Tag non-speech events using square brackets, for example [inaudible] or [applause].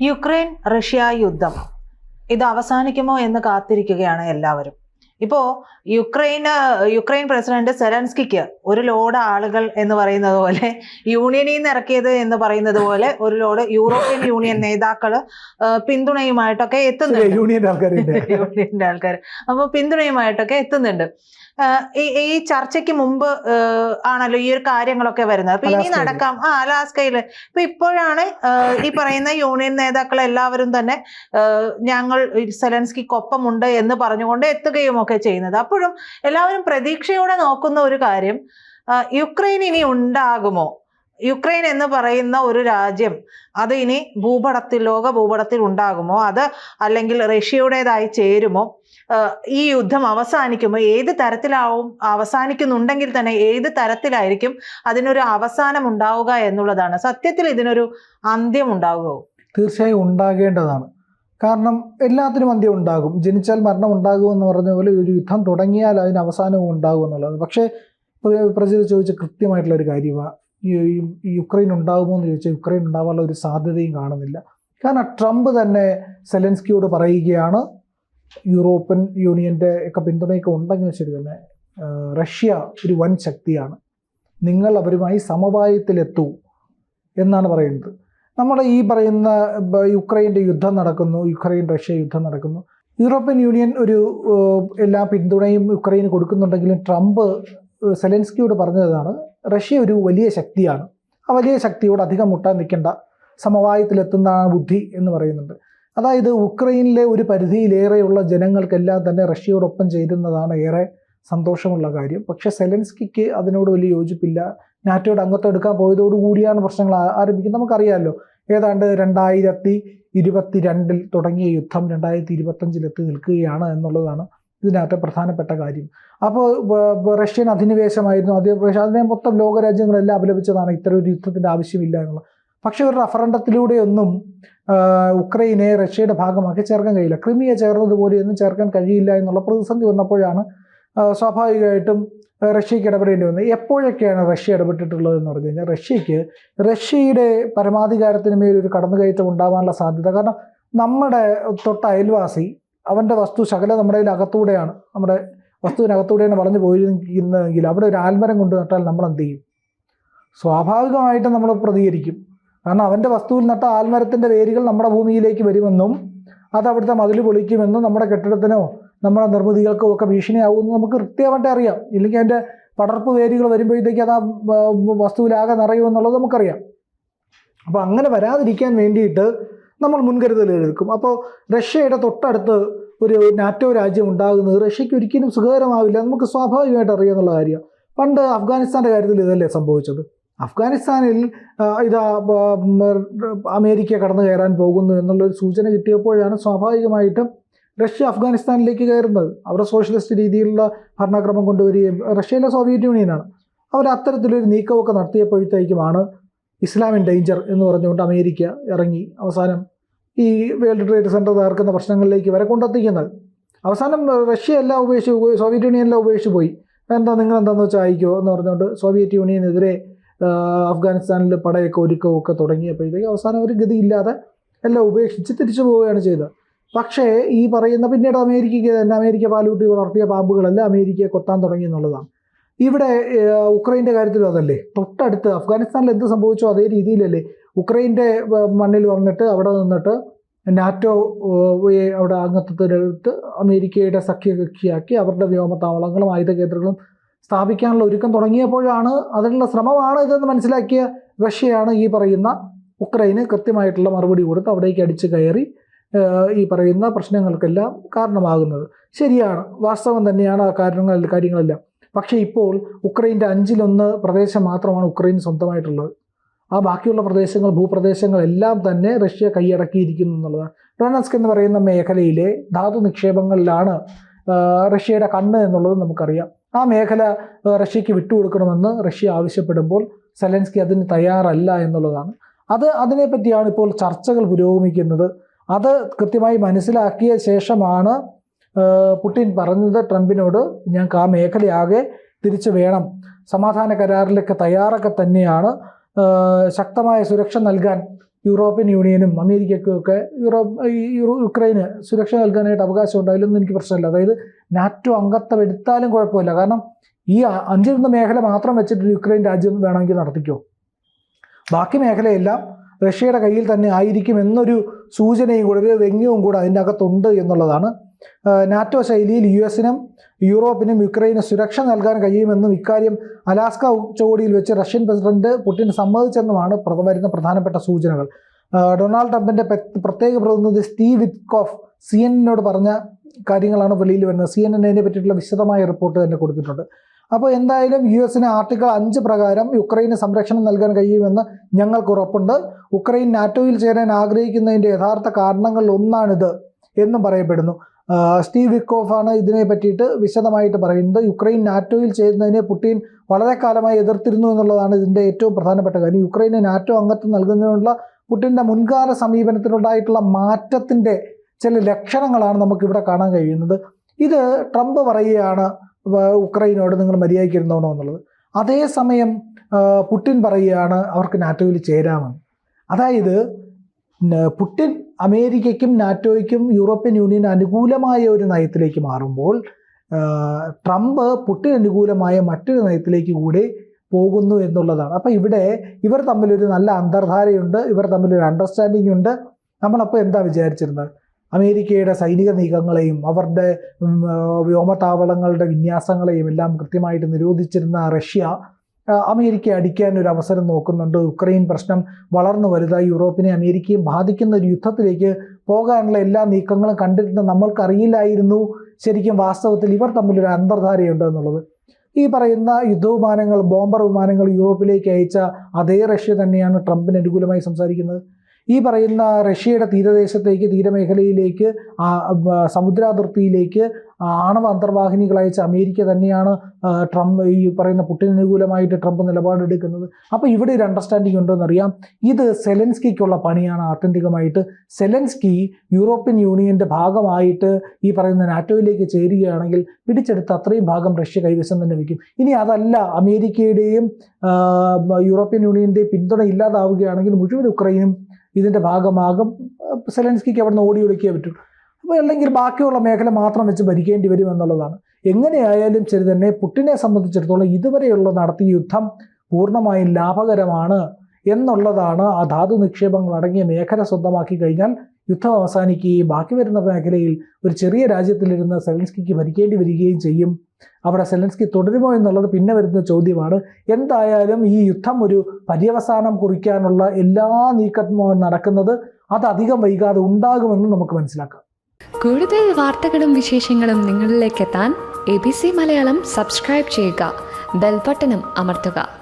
Ukraine Russia യുദ്ധം. ഇത് അവസാനിക്കുമോ എന്ന് കാത്തിരിക്കുകയാണ് എല്ലാവരും. ഇപ്പോ യുക്രൈന് യുക്രൈൻ പ്രസിഡന്റ് സെലൻസ്കിക്ക് ഒരു ലോഡ് ആളുകൾ എന്ന് പറയുന്നത് പോലെ യൂണിയനിൽ നിന്ന് ഇറക്കിയത് എന്ന് പറയുന്നത് പോലെ ഒരു ലോഡ് യൂറോപ്യൻ യൂണിയൻ നേതാക്കൾ ആ, പിന്തുണയുമായിട്ടൊക്കെ എത്തുന്നുണ്ട്. [laughs] യൂണിയൻ ആൾക്കാർ യൂണിയന്റെ ആൾക്കാർ. അപ്പൊ പിന്തുണയുമായിട്ടൊക്കെ എത്തുന്നുണ്ട്. ഈ ഈ ചർച്ചയ്ക്ക് മുമ്പ് ആണല്ലോ ഈ ഒരു കാര്യങ്ങളൊക്കെ വരുന്നത്. അപ്പൊ ഇനി നടക്കാം. ആ അലാസ്കയിൽ ഇപ്പൊ ഇപ്പോഴാണ് ഈ പറയുന്ന യൂണിയൻ നേതാക്കൾ എല്ലാവരും തന്നെ ഞങ്ങൾ സെലൻസ്കിക്കൊപ്പമുണ്ട് എന്ന് പറഞ്ഞുകൊണ്ട് എത്തുകയും ഒക്കെ ചെയ്യുന്നത്. അപ്പോഴും എല്ലാവരും പ്രതീക്ഷയോടെ നോക്കുന്ന ഒരു കാര്യം യുക്രൈൻ ഇനി ഉണ്ടാകുമോ? യുക്രൈൻ എന്ന് പറയുന്ന ഒരു രാജ്യം അത് ഇനി ഭൂപടത്തിൽ ലോക ഭൂപടത്തിൽ ഉണ്ടാകുമോ? അത് അല്ലെങ്കിൽ റഷ്യയുടേതായി ചേരുമോ? ഈ യുദ്ധം അവസാനിക്കുമോ? ഏത് തരത്തിലാവും? അവസാനിക്കുന്നുണ്ടെങ്കിൽ തന്നെ ഏത് തരത്തിലായിരിക്കും അതിനൊരു അവസാനം ഉണ്ടാവുക എന്നുള്ളതാണ്. സത്യത്തിൽ ഇതിനൊരു അന്ത്യം ഉണ്ടാകുമോ തീർച്ചയായും ഉണ്ടാകേണ്ടതാണ്. കാരണം എല്ലാത്തിനും അന്ത്യം ഉണ്ടാകും. ജനിച്ചാൽ മരണം ഉണ്ടാകുമെന്ന് പറഞ്ഞ പോലെ ഒരു യുദ്ധം തുടങ്ങിയാൽ അതിന് അവസാനവും ഉണ്ടാകും എന്നുള്ളത്. പക്ഷേ പ്ര- പ്രജിത് ചോദിച്ച കൃത്യമായിട്ടുള്ള ഒരു കാര്യമാണ് യുക്രൈൻ ഉണ്ടാകുമോ എന്ന് ചോദിച്ചാൽ യുക്രൈൻ ഉണ്ടാവാനുള്ള ഒരു സാധ്യതയും കാണുന്നില്ല. കാരണം ട്രംപ് തന്നെ സെലൻസ്കിയോട് പറയുകയാണ് യൂറോപ്യൻ യൂണിയന്റെ ഒക്കെ പിന്തുണയൊക്കെ ഉണ്ടെങ്കിൽ ശരി തന്നെ റഷ്യ ഒരു വൻ ശക്തിയാണ്. നിങ്ങൾ അവരുമായി സമവായത്തിലെത്തൂ എന്നാണ് പറയുന്നത്. നമ്മുടെ ഈ പറയുന്ന യുക്രൈന്റെ യുദ്ധം നടക്കുന്നു യുക്രൈൻ റഷ്യ യുദ്ധം നടക്കുന്നു. യൂറോപ്യൻ യൂണിയൻ ഒരു എല്ലാ പിന്തുണയും യുക്രൈന് കൊടുക്കുന്നുണ്ടെങ്കിലും ട്രംപ് സെലൻസ്കിയോട് പറഞ്ഞതാണ് റഷ്യ ഒരു വലിയ ശക്തിയാണ്. ആ വലിയ ശക്തിയോട് അധികം മുട്ടാൻ നിൽക്കേണ്ട. സമവായത്തിലെത്തുന്ന ബുദ്ധി എന്ന് പറയുന്നുണ്ട്. അതായത് ഉക്രൈനിലെ ഒരു പരിധിയിലേറെയുള്ള ജനങ്ങൾക്കെല്ലാം തന്നെ റഷ്യയോടൊപ്പം ചേരുന്നതാണ് ഏറെ സന്തോഷമുള്ള കാര്യം. പക്ഷേ സെലൻസ്കിക്ക് അതിനോട് വലിയ യോജിപ്പില്ല. നാറ്റോയുടെ അംഗത്വം എടുക്കാൻ പോയതോടുകൂടിയാണ് പ്രശ്നങ്ങൾ ആരംഭിക്കുന്നത്. നമുക്കറിയാമല്ലോ ഏതാണ്ട് രണ്ടായിരത്തി ഇരുപത്തി രണ്ടിൽ തുടങ്ങിയ യുദ്ധം രണ്ടായിരത്തി ഇരുപത്തഞ്ചിൽ എത്തി നിൽക്കുകയാണ് എന്നുള്ളതാണ് ഇതിനകത്തെ പ്രധാനപ്പെട്ട കാര്യം. അപ്പോൾ റഷ്യൻ അധിനിവേശമായിരുന്നു. അധിനിവേശം അതിനെ മൊത്തം ലോകരാജ്യങ്ങളെല്ലാം അപലപിച്ചതാണ്. ഇത്തരം ഒരു യുദ്ധത്തിന്റെ ആവശ്യമില്ല എന്നുള്ളത്. പക്ഷേ ഒരു റഫറണ്ടത്തിലൂടെയൊന്നും ഉക്രൈനെ റഷ്യയുടെ ഭാഗമാക്കി ചേർക്കാൻ കഴിയില്ല. ക്രിമിയെ ചേർന്നതുപോലെയൊന്നും ചേർക്കാൻ കഴിയില്ല എന്നുള്ള പ്രതിസന്ധി വന്നപ്പോഴാണ് സ്വാഭാവികമായിട്ടും റഷ്യക്ക് ഇടപെടേണ്ടി വന്നത് എപ്പോഴൊക്കെയാണ് റഷ്യ ഇടപെട്ടിട്ടുള്ളത് എന്ന് പറഞ്ഞു കഴിഞ്ഞാൽ റഷ്യക്ക് റഷ്യയുടെ പരമാധികാരത്തിന് മേൽ ഒരു കടന്നുകയറ്റം ഉണ്ടാവാനുള്ള സാധ്യത. കാരണം നമ്മുടെ തൊട്ട അയൽവാസി അവന്റെ വസ്തു ശകല നമ്മുടെ അകത്തൂടെയാണ്. നമ്മുടെ വസ്തുവിനകത്തൂടെയാണ് വളഞ്ഞു പോയിരിക്കുന്നതെങ്കിൽ അവിടെ ഒരു ആൽമരം കൊണ്ട് നട്ടാൽ നമ്മൾ എന്ത് ചെയ്യും? സ്വാഭാവികമായിട്ടും നമ്മൾ പ്രതികരിക്കും. കാരണം അവന്റെ വസ്തുവിൽ നട്ട ആൽമരത്തിന്റെ വേരുകൾ നമ്മുടെ ഭൂമിയിലേക്ക് വരുമെന്നും അത് അവിടുത്തെ മതിൽ പൊളിക്കുമെന്നും നമ്മുടെ കെട്ടിടത്തിനോ നമ്മുടെ നിർമ്മിതികൾക്കും ഒക്കെ ഭീഷണിയാവുമെന്ന് നമുക്ക് കൃത്യമായിട്ട് അറിയാം. ഇല്ലെങ്കിൽ അതിന്റെ പടർപ്പ് വേരുകൾ വരുമ്പോഴത്തേക്ക് അത് ആ വസ്തുവിലാകെ നിറയുമെന്നുള്ളത് നമുക്കറിയാം. അപ്പോൾ അങ്ങനെ വരാതിരിക്കാൻ വേണ്ടിയിട്ട് നമ്മൾ മുൻകരുതൽ എടുക്കും. അപ്പോൾ റഷ്യയുടെ തൊട്ടടുത്ത് ഒരു നാറ്റോ രാജ്യം ഉണ്ടാകുന്നത് റഷ്യയ്ക്ക് ഒരിക്കലും സുഖകരമാവില്ല നമുക്ക് സ്വാഭാവികമായിട്ട് അറിയാമെന്നുള്ള കാര്യം. പണ്ട് അഫ്ഗാനിസ്ഥാന്റെ കാര്യത്തിൽ ഇതല്ലേ സംഭവിച്ചത്? അഫ്ഗാനിസ്ഥാനിൽ ഇതാ അമേരിക്ക കടന്നു കയറാൻ പോകുന്നു എന്നുള്ളൊരു സൂചന കിട്ടിയപ്പോഴാണ് സ്വാഭാവികമായിട്ടും റഷ്യ അഫ്ഗാനിസ്ഥാനിലേക്ക് കയറുന്നത് അവരുടെ സോഷ്യലിസ്റ്റ് രീതിയിലുള്ള ഭരണക്രമം കൊണ്ടുവരികയും റഷ്യയിലെ സോവിയറ്റ് യൂണിയനാണ്. അവർ അത്തരത്തിലൊരു നീക്കമൊക്കെ നടത്തിയപ്പോഴത്തേക്കുമാണ് ഇസ്ലാമിൻ ഡേഞ്ചർ എന്ന് പറഞ്ഞുകൊണ്ട് അമേരിക്ക ഇറങ്ങി. അവസാനം ഈ വേൾഡ് ട്രേഡ് സെന്റർ തകർക്കുന്ന പ്രശ്നങ്ങളിലേക്ക് വരെ കൊണ്ടെത്തിക്കുന്നത്. അവസാനം റഷ്യ എല്ലാം ഉപേക്ഷിച്ച് സോവിയറ്റ് യൂണിയൻ എല്ലാം ഉപേക്ഷിച്ച് പോയി. എന്താ നിങ്ങൾ എന്താണെന്ന് വെച്ചാൽ അയക്കുമോ എന്ന് പറഞ്ഞുകൊണ്ട് സോവിയറ്റ് യൂണിയനെതിരെ അഫ്ഗാനിസ്ഥാനിൽ പടയൊക്കെ ഒരുക്കവും ഒക്കെ തുടങ്ങിയപ്പോഴത്തേക്ക് അവസാനം ഒരു ഗതിയില്ലാതെ എല്ലാം ഉപേക്ഷിച്ച് തിരിച്ചു പോവുകയാണ് ചെയ്തത്. പക്ഷേ ഈ പറയുന്ന പിന്നീട് അമേരിക്കയ്ക്ക് തന്നെ അമേരിക്ക പാലൂട്ടി വളർത്തിയ പാമ്പുകളെല്ലാം അമേരിക്കയെ കൊത്താൻ തുടങ്ങി എന്നുള്ളതാണ്. ഇവിടെ ഉക്രൈന്റെ കാര്യത്തിലും അതല്ലേ? തൊട്ടടുത്ത് അഫ്ഗാനിസ്ഥാനിൽ എന്ത് സംഭവിച്ചോ അതേ രീതിയിലല്ലേ. ഉക്രൈന്റെ മണ്ണിൽ വന്നിട്ട് അവിടെ നിന്നിട്ട് നാറ്റോ അവിടെ അംഗത്വത്തിനെടുത്ത് അമേരിക്കയുടെ സഖ്യകക്ഷിയാക്കി അവരുടെ വ്യോമത്താവളങ്ങളും ആയുധ കേന്ദ്രങ്ങളും സ്ഥാപിക്കാനുള്ള ഒരുക്കം തുടങ്ങിയപ്പോഴാണ് അതിനുള്ള ശ്രമമാണ് ഇതെന്ന് മനസ്സിലാക്കിയ റഷ്യയാണ് ഈ പറയുന്ന ഉക്രൈന് കൃത്യമായിട്ടുള്ള മറുപടി കൊടുത്ത് അവിടേക്ക് അടിച്ചു കയറി ഈ പറയുന്ന പ്രശ്നങ്ങൾക്കെല്ലാം കാരണമാകുന്നത്. ശരിയാണ്. വാസ്തവം തന്നെയാണ് ആ കാരണങ്ങൾ കാര്യങ്ങളെല്ലാം. പക്ഷേ ഇപ്പോൾ ഉക്രൈന്റെ അഞ്ചിലൊന്ന് പ്രദേശം മാത്രമാണ് ഉക്രൈൻ സ്വന്തമായിട്ടുള്ളത്. ആ ബാക്കിയുള്ള പ്രദേശങ്ങൾ ഭൂപ്രദേശങ്ങളെല്ലാം തന്നെ റഷ്യ കൈയടക്കിയിരിക്കുന്നു എന്നുള്ളതാണ്. ഡൊണസ്ക് എന്ന് പറയുന്ന മേഖലയിലെ ധാതു നിക്ഷേപങ്ങളിലാണ് റഷ്യയുടെ കണ്ണ് എന്നുള്ളത് നമുക്കറിയാം. ആ മേഖല റഷ്യക്ക് വിട്ടുകൊടുക്കണമെന്ന് റഷ്യ ആവശ്യപ്പെടുമ്പോൾ സെലൻസ്കി അതിന് തയ്യാറല്ല എന്നുള്ളതാണ്. അത് അതിനെപ്പറ്റിയാണ് ഇപ്പോൾ ചർച്ചകൾ പുരോഗമിക്കുന്നത്. അത് കൃത്യമായി മനസ്സിലാക്കിയ ശേഷമാണ് പുടിൻ പറഞ്ഞത് ട്രംപിനോട് ഞങ്ങൾക്ക് ആ മേഖലയാകെ തിരിച്ചു വേണം. സമാധാന കരാറിലേക്ക് തയ്യാറൊക്കെ തന്നെയാണ്. ശക്തമായ സുരക്ഷ നൽകാൻ യൂറോപ്യൻ യൂണിയനും അമേരിക്കയ്ക്കും ഒക്കെ യൂറോപ്പ് യൂറോ- യുക്രൈന് സുരക്ഷ നൽകാനായിട്ട് അവകാശമുണ്ട് അതിലൊന്നും എനിക്ക് പ്രശ്നമില്ല. അതായത് നാറ്റോ അംഗത്വം എടുത്താലും കുഴപ്പമില്ല. കാരണം ഈ അഞ്ചിരുന്ന മേഖല മാത്രം വെച്ചിട്ട് യുക്രൈൻ രാജ്യം വേണമെങ്കിൽ നടത്തിക്കോ. ബാക്കി മേഖലയെല്ലാം റഷ്യയുടെ കയ്യിൽ തന്നെ ആയിരിക്കും എന്നൊരു സൂചനയും കൂടെ ഒരു വ്യംഗ്യവും കൂടെ അതിന്റെ അകത്തുണ്ട് എന്നുള്ളതാണ്. നാറ്റോ ശൈലിയിൽ യു എസിനും യൂറോപ്പിനും യുക്രൈന് സുരക്ഷ നൽകാൻ കഴിയുമെന്നും ഇക്കാര്യം അലാസ്ക ഉച്ചകോടിയിൽ വെച്ച് റഷ്യൻ പ്രസിഡന്റ് പുടിൻ സമ്മതിച്ചെന്നുമാണ് വരുന്ന പ്രധാനപ്പെട്ട സൂചനകൾ. ഡൊണാൾഡ് ട്രംപിന്റെ പെ- പ്രത്യേക പ്രതിനിധി സ്റ്റീവ് വിറ്റ്കോഫ് സി എൻ എന്നോട് പറഞ്ഞ കാര്യങ്ങളാണ് വെളിയിൽ വരുന്നത്. സി എൻ എന്നതിനെ പറ്റിയിട്ടുള്ള വിശദമായ റിപ്പോർട്ട് തന്നെ കൊടുത്തിട്ടുണ്ട്. അപ്പോൾ എന്തായാലും യു എസിന് ആർട്ടിക്കിൾ അഞ്ച് പ്രകാരം യുക്രൈന് സംരക്ഷണം നൽകാൻ കഴിയുമെന്ന് ഞങ്ങൾക്ക് ഉറപ്പുണ്ട്. ഉക്രൈൻ നാറ്റോയിൽ ചേരാൻ ആഗ്രഹിക്കുന്നതിന്റെ യഥാർത്ഥ കാരണങ്ങളിൽ ഒന്നാണിത് എന്നും പറയപ്പെടുന്നു. സ്റ്റീവ് സ്റ്റീവ് വിക്കോഫാണ് ഇതിനെ പറ്റിയിട്ട് വിശദമായിട്ട് പറയുന്നത്. യുക്രൈൻ നാറ്റോയിൽ ചേരുന്നതിനെ പുടിൻ വളരെ കാലമായി എതിർത്തിരുന്നു എന്നുള്ളതാണ് ഇതിന്റെ ഏറ്റവും പ്രധാനപ്പെട്ട കാര്യം. യുക്രൈന് നാറ്റോ അംഗത്വം നൽകുന്നതിനുള്ള പുടിന്റെ മുൻകാല സമീപനത്തിലുണ്ടായിട്ടുള്ള മാറ്റത്തിന്റെ ചില ലക്ഷണങ്ങളാണ് നമുക്കിവിടെ കാണാൻ കഴിയുന്നത്. ഇത് ട്രംപ് പറയുകയാണ് ഉക്രൈനോട് നിങ്ങൾ മര്യാദയ്ക്ക് ഇരുന്നോണോ എന്നുള്ളത് അതേസമയം പുട്ടിൻ പറയുകയാണ് അവർക്ക് നാറ്റോയിൽ ചേരാമെന്ന്. അതായത് പുട്ടിൻ അമേരിക്കയ്ക്കും നാറ്റോയ്ക്കും യൂറോപ്യൻ യൂണിയൻ അനുകൂലമായ ഒരു നയത്തിലേക്ക് മാറുമ്പോൾ ട്രംപ് പുട്ടിന് അനുകൂലമായ മറ്റൊരു നയത്തിലേക്ക് കൂടി പോകുന്നു എന്നുള്ളതാണ്. അപ്പോൾ ഇവിടെ ഇവർ തമ്മിലൊരു നല്ല അന്തർധാരയുണ്ട് ഇവർ തമ്മിലൊരു അണ്ടർസ്റ്റാൻഡിംഗ് ഉണ്ട്. നമ്മളപ്പോൾ എന്താ വിചാരിച്ചിരുന്നത്? അമേരിക്കയുടെ സൈനിക നീക്കങ്ങളെയും അവരുടെ വ്യോമതാവളങ്ങളുടെ വിന്യാസങ്ങളെയും എല്ലാം കൃത്യമായിട്ട് നിരോധിച്ചിരുന്ന റഷ്യ അമേരിക്കയെ അടിക്കാൻ ഒരു അവസരം നോക്കുന്നുണ്ട്. ഉക്രൈൻ പ്രശ്നം വളർന്നു വലുതായി യൂറോപ്പിനെ അമേരിക്കയും ബാധിക്കുന്ന ഒരു യുദ്ധത്തിലേക്ക് പോകാനുള്ള എല്ലാ നീക്കങ്ങളും കണ്ടിരുന്ന നമ്മൾക്കറിയില്ലായിരുന്നു. ശരിക്കും വാസ്തവത്തിൽ ഇവർ തമ്മിലൊരു അന്തർധാരയുണ്ട് എന്നുള്ളത്. ഈ പറയുന്ന യുദ്ധവിമാനങ്ങൾ ബോംബർ വിമാനങ്ങൾ യൂറോപ്പിലേക്ക് അയച്ച അതേ റഷ്യ തന്നെയാണ് ട്രംപിന് അനുകൂലമായി സംസാരിക്കുന്നത്. ഈ പറയുന്ന റഷ്യയുടെ തീരദേശത്തേക്ക് തീരമേഖലയിലേക്ക് സമുദ്രാതിർത്തിയിലേക്ക് ആണവ അന്തർവാഹിനികൾ അയച്ച അമേരിക്ക തന്നെയാണ് ട്രംപ് ഈ പറയുന്ന പുട്ടിന് അനുകൂലമായിട്ട് ട്രംപ് നിലപാടെടുക്കുന്നത്. അപ്പോൾ ഇവിടെ ഒരു അണ്ടർസ്റ്റാൻഡിംഗ് ഉണ്ടോയെന്നറിയാം ഇത് സെലൻസ്കിക്കുള്ള പണിയാണ് ആത്യന്തികമായിട്ട്. സെലൻസ്കി യൂറോപ്യൻ യൂണിയന്റെ ഭാഗമായിട്ട് ഈ പറയുന്ന നാറ്റോയിലേക്ക് ചേരുകയാണെങ്കിൽ പിടിച്ചെടുത്ത് അത്രയും ഭാഗം റഷ്യ കൈവശം തന്നെ വയ്ക്കും. ഇനി അതല്ല അമേരിക്കയുടെയും യൂറോപ്യൻ യൂണിയന്റെയും പിന്തുണ ഇല്ലാതാവുകയാണെങ്കിൽ മുഴുവൻ ഉക്രൈനും ഇതിന്റെ ഭാഗമാകും. സെലൻസ്കിക്ക് അവിടെ നിന്ന് ഓടി ഒളിക്കേ പറ്റും. അപ്പോൾ അല്ലെങ്കിൽ ബാക്കിയുള്ള മേഖല മാത്രം വെച്ച് ഭരിക്കേണ്ടി വരും എന്നുള്ളതാണ്. എങ്ങനെയായാലും ശരി തന്നെ പുട്ടിനെ സംബന്ധിച്ചിടത്തോളം ഇതുവരെയുള്ള നടത്തിയ യുദ്ധം പൂർണമായും ലാഭകരമാണ് എന്നുള്ളതാണ് ആ ധാതു നിക്ഷേപങ്ങൾ അടങ്ങിയ മേഖല സ്വന്തമാക്കി കഴിഞ്ഞാൽ യുദ്ധം അവസാനിക്കുകയും ബാക്കി വരുന്ന മേഖലയിൽ ഒരു ചെറിയ രാജ്യത്തിലിരുന്ന് സെലൻസ്കിക്ക് ഭരിക്കേണ്ടി വരികയും ചെയ്യും. അവിടെ സെലൻസ്കി തുടരുമോ എന്നുള്ളത് പിന്നെ വരുന്ന ചോദ്യമാണ്. എന്തായാലും ഈ യുദ്ധം ഒരു പര്യവസാനം കുറിക്കാനുള്ള എല്ലാ നീക്കങ്ങളും നടക്കുന്നത് അത് അധികം വൈകാതെ ഉണ്ടാകുമെന്ന് നമുക്ക് മനസ്സിലാക്കാം. കൂടുതൽ വാർത്തകളും വിശേഷങ്ങളും നിങ്ങളിലേക്ക് എത്താൻ A B C Malayalam subscribe ചെയ്യുക. ബെൽബട്ടനും അമർത്തുക.